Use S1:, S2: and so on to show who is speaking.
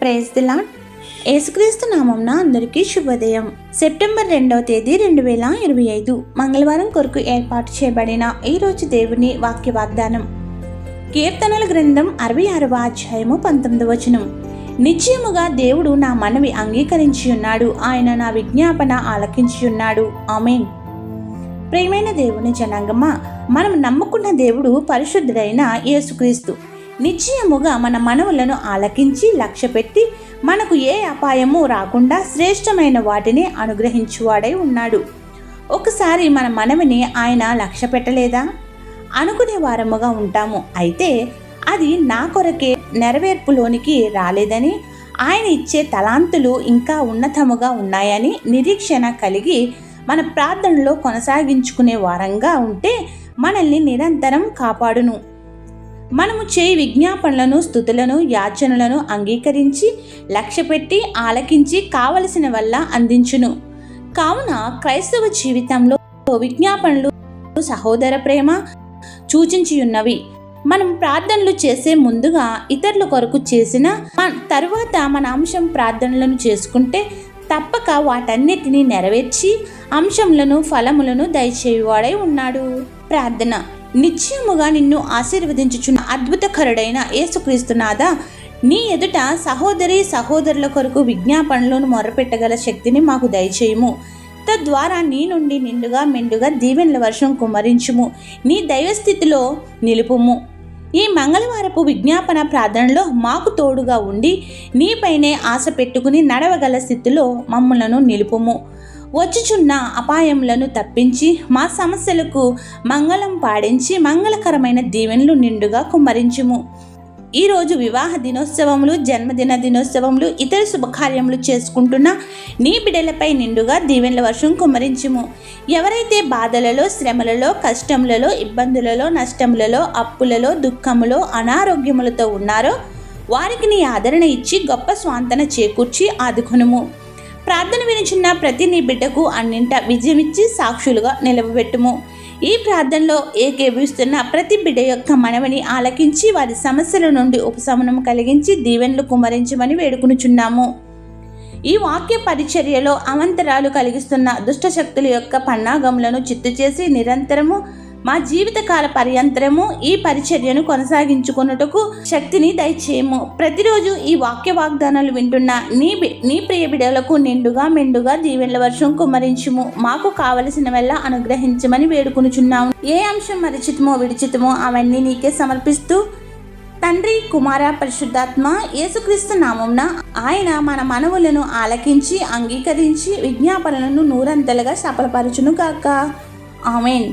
S1: Praise the lord యేసుక్రీస్తు నామంన అందరికీ శుభోదయం. సెప్టెంబర్ రెండవ తేదీ రెండు వేల ఇరవై ఐదు మంగళవారం కొరకు ఏర్పాటు చేయబడిన ఈరోజు దేవుని వాక్య వాగ్దానం. కీర్తనల గ్రంథం అరవై ఆరవ అధ్యాయము పంతొమ్మిది వచనం. నిశ్చయముగా దేవుడు నా మనవి అంగీకరించి ఉన్నాడు. ఆయన నా విజ్ఞాపన ఆలకించి ఉన్నాడు. ఆమెన్. ప్రియమైన దేవుని జనాంగమ్మ మనం నమ్ముకున్న దేవుడు పరిశుద్ధుడైన యేసుక్రీస్తు. నిశ్చయముగా మన మనవులను ఆలకించి లక్ష్యపెట్టి మనకు ఏ అపాయము రాకుండా శ్రేష్టమైన వాటిని అనుగ్రహించువాడై ఉన్నాడు. ఒకసారి మన మనవిని ఆయన లక్ష్య పెట్టలేదా? అనుకునే వారముగా ఉంటాము. అయితే అది నా కొరకే నెరవేర్పులోనికి రాలేదని ఆయన ఇచ్చే తలాంతులు ఇంకా ఉన్నతముగా ఉన్నాయని నిరీక్షణ కలిగి మన ప్రార్థనలో కొనసాగించుకునే వారంగా ఉంటే మనల్ని నిరంతరం కాపాడును. మనము చేయి విజ్ఞాపనలను స్థుతులను యాచనలను అంగీకరించి లక్ష్యపెట్టి ఆలకించి కావలసిన వల్ల అందించును. కావున క్రైస్తవ జీవితంలో విజ్ఞాపనలు సహోదర ప్రేమ సూచించి ఉన్నవి మనం ప్రార్థనలు చేసే ముందుగా ఇతరుల కొరకు చేసిన మన తరువాత మన అంశం ప్రార్థనలను చేసుకుంటే తప్పక వాటన్నిటిని నెరవేర్చి అంశములను ఫలములను దయచేయువాడై ఉన్నాడు. ప్రార్థన. నిశ్చయముగా నిన్ను ఆశీర్వదించుచున్న అద్భుతకరుడైన యేసుక్రీస్తునాథ నీ ఎదుట సహోదరి సహోదరుల కొరకు విజ్ఞాపనలను మొరపెట్టగల శక్తిని మాకు దయచేయము. తద్వారా నీ నుండి నిండుగా మెండుగా దీవెనల వర్షం కుమ్మరించుము. నీ దైవస్థితిలో నిలుపుము. ఈ మంగళవారపు విజ్ఞాపన ప్రార్థనలో మాకు తోడుగా ఉండి నీపైనే ఆశ పెట్టుకుని నడవగల స్థితిలో మమ్మలను నిలుపుము. వచ్చుచున్న అపాయములను తప్పించి మా సమస్యలకు మంగళం పాడించి మంగళకరమైన దీవెనలు నిండుగా కుమ్మరించుము. ఈరోజు వివాహ దినోత్సవములు జన్మదిన దినోత్సవములు ఇతర శుభకార్యములు చేసుకుంటున్న నీ బిడ్డలపై నిండుగా దీవెనల వర్షం కుమ్మరించుము. ఎవరైతే బాధలలో శ్రమలలో కష్టములలో ఇబ్బందులలో నష్టములలో అప్పులలో దుఃఖములో అనారోగ్యములతో ఉన్నారో వారికి నీ ఆదరణ ఇచ్చి గొప్ప స్వాంతన చేకూర్చి ఆదుకొనుము. ప్రార్థన వినిచున్న ప్రతి నీ బిడ్డకు అన్నింట విజయమిచ్చి సాక్షులుగా నిలవబెట్టుము. ఈ ప్రార్థనలో ఏకేభిస్తున్న ప్రతి బిడ్డ యొక్క మనవిని ఆలకించి వారి సమస్యల నుండి ఉపశమనం కలిగించి దీవెనలు కుమరించమని వేడుకునుచున్నాము. ఈ వాక్య పరిచర్యలో అవంతరాలు కలిగిస్తున్న దుష్టశక్తుల యొక్క పన్నాగములను చిత్తు చేసి నిరంతరము మా జీవితకాల పర్యంతరము ఈ పరిచర్యను కొనసాగించుకున్నటకు శక్తిని దయచేయము. ప్రతిరోజు ఈ వాక్య వాగ్దానాలు వింటున్న నీ నీ ప్రియ బిడలకు నిండుగా మెండుగా దీవెనల వర్షం కుమరించుము మాకు కావలసిన వల్ల అనుగ్రహించమని వేడుకునుచున్నాము. ఏ అంశం మరిచితమో విడిచితమో అవన్నీ నీకే సమర్పిస్తూ తండ్రి కుమార పరిశుద్ధాత్మ యేసుక్రీస్తు నామంన ఆయన మన మనవులను ఆలకించి అంగీకరించి విజ్ఞాపనలను నూరంతలుగా సఫలపరచును కాక ఆమెన్.